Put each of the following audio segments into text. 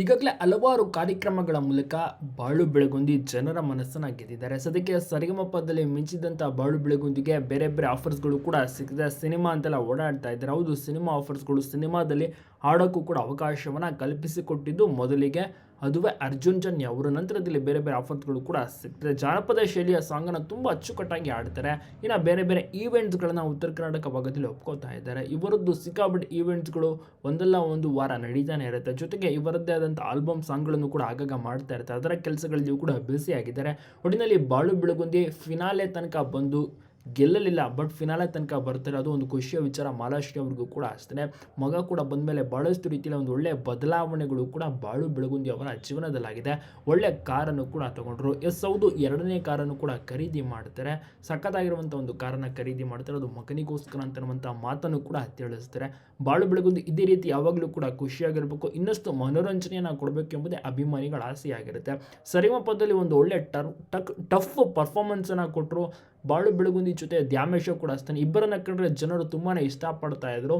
ಈಗಾಗಲೇ ಹಲವಾರು ಕಾರ್ಯಕ್ರಮಗಳ ಮೂಲಕ ಬಾಳು ಬೆಳಗುಂದಿ ಜನರ ಮನಸ್ಸನ್ನ ಗೆದ್ದಿದ್ದಾರೆ. ಸದ್ಯಕ್ಕೆ ಸರಿಗಮಪದಲ್ಲಿ ಮಿಂಚಿದಂಥ ಬಾಳು ಬೆಳಗುಂದಿಗೆ ಬೇರೆ ಬೇರೆ ಆಫರ್ಸ್ಗಳು ಕೂಡ ಸಿಕ್ಕಿದೆ ಸಿನಿಮಾ ಅಂತೆಲ್ಲ ಓಡಾಡ್ತಾ ಇದ್ದಾರೆ. ಹೌದು, ಸಿನಿಮಾ ಆಫರ್ಸ್ಗಳು ಸಿನಿಮಾದಲ್ಲಿ ಹಾಡೋಕ್ಕೂ ಕೂಡ ಅವಕಾಶವನ್ನು ಕಲ್ಪಿಸಿಕೊಟ್ಟಿದ್ದು ಮೊದಲಿಗೆ ಅದುವೇ ಅರ್ಜುನ್ ಜನ್ಯ ಅವರ ನಂತರದಲ್ಲಿ ಬೇರೆ ಬೇರೆ ಆಫರ್ಸ್ಗಳು ಕೂಡ ಸಿಗ್ತದೆ. ಜಾನಪದ ಶೈಲಿಯ ಸಾಂಗನ್ನು ತುಂಬ ಅಚ್ಚುಕಟ್ಟಾಗಿ ಆಡ್ತಾರೆ ಇನ್ನು ಬೇರೆ ಬೇರೆ ಈವೆಂಟ್ಸ್ಗಳನ್ನು ಉತ್ತರ ಕರ್ನಾಟಕ ಭಾಗದಲ್ಲಿ ಒಪ್ಕೋತಾ ಇದ್ದಾರೆ. ಇವರದ್ದು ಸಿಕ್ಕಾಬಿಟ್ಟು ಈವೆಂಟ್ಸ್ಗಳು ಒಂದಲ್ಲ ಒಂದು ವಾರ ನಡೀತಾನೆ ಇರುತ್ತೆ. ಜೊತೆಗೆ ಇವರದ್ದೇ ಆದಂಥ ಆಲ್ಬಮ್ ಸಾಂಗ್ಗಳನ್ನು ಕೂಡ ಆಗಾಗ ಮಾಡ್ತಾ ಇರ್ತಾರೆ. ಅದರ ಕೆಲಸಗಳಲ್ಲಿಯೂ ಕೂಡ ಬ್ಯುಸಿ ಆಗಿದ್ದಾರೆ. ಒಟ್ಟಿನಲ್ಲಿ ಬಾಳು ಬೆಳಗುಂದಿ ಫಿನಾಲೆ ತನಕ ಬಂದು ಗೆಲ್ಲಲಿಲ್ಲ ಬಟ್ ಫಿನಾಲೆ ತನಕ ಬರ್ತಾರೆ ಅದು ಒಂದು ಖುಷಿಯ ವಿಚಾರ. ಮಾಲಾಶ್ರೀ ಅವ್ರಿಗೂ ಕೂಡ ಅಷ್ಟೇ ಮಗ ಕೂಡ ಬಂದ ಮೇಲೆ ಭಾಳಷ್ಟು ರೀತಿಯಲ್ಲಿ ಒಂದು ಒಳ್ಳೆಯ ಬದಲಾವಣೆಗಳು ಕೂಡ ಬಾಳು ಬೆಳಗುಂದಿ ಅವರ ಜೀವನದಲ್ಲಾಗಿದೆ. ಒಳ್ಳೆಯ ಕಾರನ್ನು ಕೂಡ ತಗೊಂಡ್ರು. ಎಸ್ ಹೌದು, ಎರಡನೇ ಕಾರನ್ನು ಕೂಡ ಖರೀದಿ ಮಾಡ್ತಾರೆ. ಸಖತ್ತಾಗಿರುವಂಥ ಒಂದು ಕಾರನ್ನು ಖರೀದಿ ಮಾಡ್ತಾರೆ. ಅದು ಮಗನಿಗೋಸ್ಕರ ಅಂತನ್ನುವಂಥ ಮಾತನ್ನು ಕೂಡ ತಿಳಿಸ್ತಾರೆ. ಬಾಳು ಬೆಳಗುಂದಿ ಇದೇ ರೀತಿ ಯಾವಾಗಲೂ ಕೂಡ ಖುಷಿಯಾಗಿರಬೇಕು. ಇನ್ನಷ್ಟು ಮನೋರಂಜನೆಯನ್ನು ಕೊಡಬೇಕು ಎಂಬುದೇ ಅಭಿಮಾನಿಗಳ ಆಸೆಯಾಗಿರುತ್ತೆ. ಸರಿಮಪದಲ್ಲಿ ಒಂದು ಒಳ್ಳೆ ಟರ್, ಟಕ್, ಟಫ್ ಪರ್ಫಾರ್ಮೆನ್ಸನ್ನು ಕೊಟ್ಟರು ಬಾಳು ಬೆಳಗುಂದಿ ಜೊತೆ ದ್ಯಾಮೇಶ ಕೂಡ ಅಷ್ಟೇ ಇಬ್ಬರನ್ನ ಕಂಡ್ರೆ ಜನರು ತುಂಬಾ ಇಷ್ಟಪಡ್ತಾ ಇದ್ರು.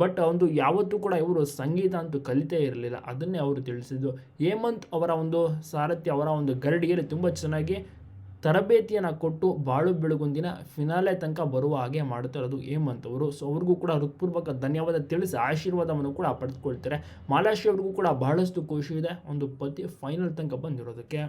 ಬಟ್ ಒಂದು ಯಾವತ್ತೂ ಕೂಡ ಇವರು ಸಂಗೀತ ಅಂತೂ ಕಲಿತೇ ಇರಲಿಲ್ಲ. ಅದನ್ನೇ ಅವರು ತಿಳಿಸಿದ್ದು. ಹೇಮಂತ್ ಅವರ ಒಂದು, ಸಾರಥ್ಯ ಅವರ ಒಂದು ಗರಡಿಯಲ್ಲಿ ತುಂಬ ಚೆನ್ನಾಗಿ ತರಬೇತಿಯನ್ನು ಕೊಟ್ಟು ಬಾಳು ಬೆಳಗುಂದಿನ ಫಿನಾಲೆ ತನಕ ಬರುವ ಹಾಗೆ ಮಾಡ್ತಾ ಇರೋದು ಹೇಮಂತ್ ಅವರು. ಸೊ ಅವ್ರಿಗೂ ಕೂಡ ಹೃತ್ಪೂರ್ವಕ ಧನ್ಯವಾದ ತಿಳಿಸಿ ಆಶೀರ್ವಾದವನ್ನು ಕೂಡ ಪಡೆದುಕೊಳ್ತಾರೆ. ಮಾಲಾಶ್ರೀ ಅವ್ರಿಗೂ ಕೂಡ ಬಹಳಷ್ಟು ಖುಷಿ ಇದೆ. ಒಂದು ಪತಿ ಫೈನಲ್ ತನಕ ಬಂದಿರೋದಕ್ಕೆ.